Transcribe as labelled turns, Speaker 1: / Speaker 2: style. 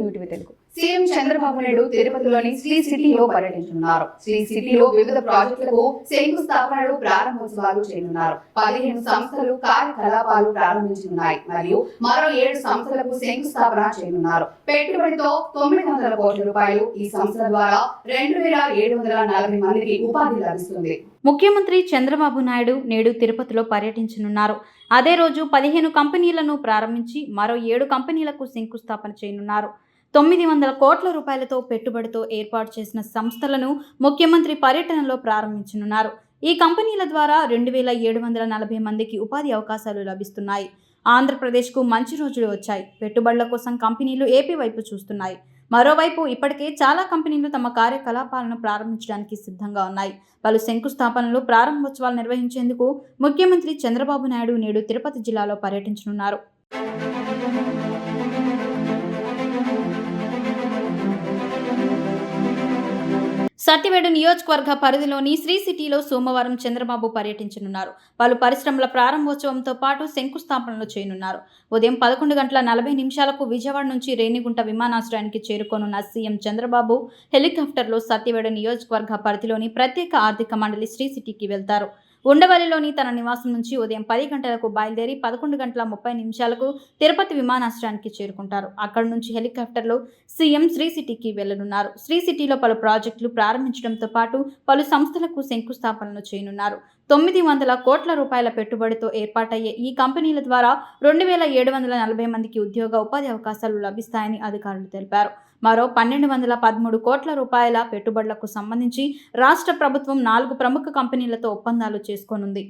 Speaker 1: New TV Telugu. CM Chandrababu Naidu తిరుపతిలోని శ్రీ సిటీలో పర్యటించనున్నారు. శ్రీ సిటీలో వివిధ ప్రాజెక్టులకు శంకుస్థాపనలు ప్రారంభోత్సవాలు చేయనున్నారు. పదిహేను సంస్థలు కార్యకలాపాలు ప్రారంభించనున్నాయి. మరియు మరో ఏడు సంస్థలకు శంకుస్థాపన చేయనున్నారు. పెట్టుబడితో తొమ్మిది వందల కోట్ల రూపాయలు ఈ సంస్థల ద్వారా రెండు వేల ఏడు వందల నలభై మందికి ఉపాధి లభిస్తుంది.
Speaker 2: ముఖ్యమంత్రి చంద్రబాబు నాయుడు నేడు తిరుపతిలో పర్యటించనున్నారు. అదే రోజు పదిహేను కంపెనీలను ప్రారంభించి మరో ఏడు కంపెనీలకు శంకుస్థాపన చేయనున్నారు. తొమ్మిది వందల కోట్ల రూపాయలతో పెట్టుబడితో ఏర్పాటు చేసిన సంస్థలను ముఖ్యమంత్రి పర్యటనలో ప్రారంభించనున్నారు. ఈ కంపెనీల ద్వారా రెండు వేల ఏడు వందల నలభై మందికి ఉపాధి అవకాశాలు లభిస్తున్నాయి. ఆంధ్రప్రదేశ్కు మంచి రోజులు వచ్చాయి. పెట్టుబడుల కోసం కంపెనీలు ఏపీ వైపు చూస్తున్నాయి. మరోవైపు ఇప్పటికే చాలా కంపెనీలు తమ కార్యకలాపాలను ప్రారంభించడానికి సిద్ధంగా ఉన్నాయి. పలు శంకుస్థాపనలు ప్రారంభోత్సవాలు నిర్వహించేందుకు ముఖ్యమంత్రి చంద్రబాబు నాయుడు నేడు తిరుపతి జిల్లాలో పర్యటించనున్నారు. సత్యవేడు నియోజకవర్గ పరిధిలోని శ్రీ సిటీలో సోమవారం చంద్రబాబు పర్యటించనున్నారు. పలు పరిశ్రమల ప్రారంభోత్సవంతో పాటు శంకుస్థాపనలు చేయనున్నారు. ఉదయం పదకొండు గంటల నలభై నిమిషాలకు విజయవాడ నుంచి రేణిగుంట విమానాశ్రయానికి చేరుకోనున్న సీఎం చంద్రబాబు హెలికాప్టర్లో సత్యవేడు నియోజకవర్గ పరిధిలోని ప్రత్యేక ఆర్థిక మండలి శ్రీ సిటీకి వెళ్తారు. ఉండవల్లిలోని తన నివాసం నుంచి ఉదయం పది గంటలకు బయలుదేరి పదకొండు గంటల ముప్పై నిమిషాలకు తిరుపతి విమానాశ్రయానికి చేరుకుంటారు. అక్కడి నుంచి హెలికాప్టర్లో సీఎం శ్రీ సిటీకి వెళ్ళనున్నారు. శ్రీ సిటీలో పలు ప్రాజెక్టులు ప్రారంభించడంతో పాటు పలు సంస్థలకు శంకుస్థాపనలు చేయనున్నారు. తొమ్మిది వందల కోట్ల రూపాయల పెట్టుబడితో ఏర్పాటయ్యే ఈ కంపెనీల ద్వారా రెండు వేల ఏడు వందల నలభై మందికి ఉద్యోగ ఉపాధి అవకాశాలు లభిస్తాయని అధికారులు తెలిపారు. మరో పన్నెండు వందల పదమూడు కోట్ల రూపాయల పెట్టుబడులకు సంబంధించి రాష్ట్ర ప్రభుత్వం నాలుగు ప్రముఖ కంపెనీలతో ఒప్పందాలు చేసుకోనుంది.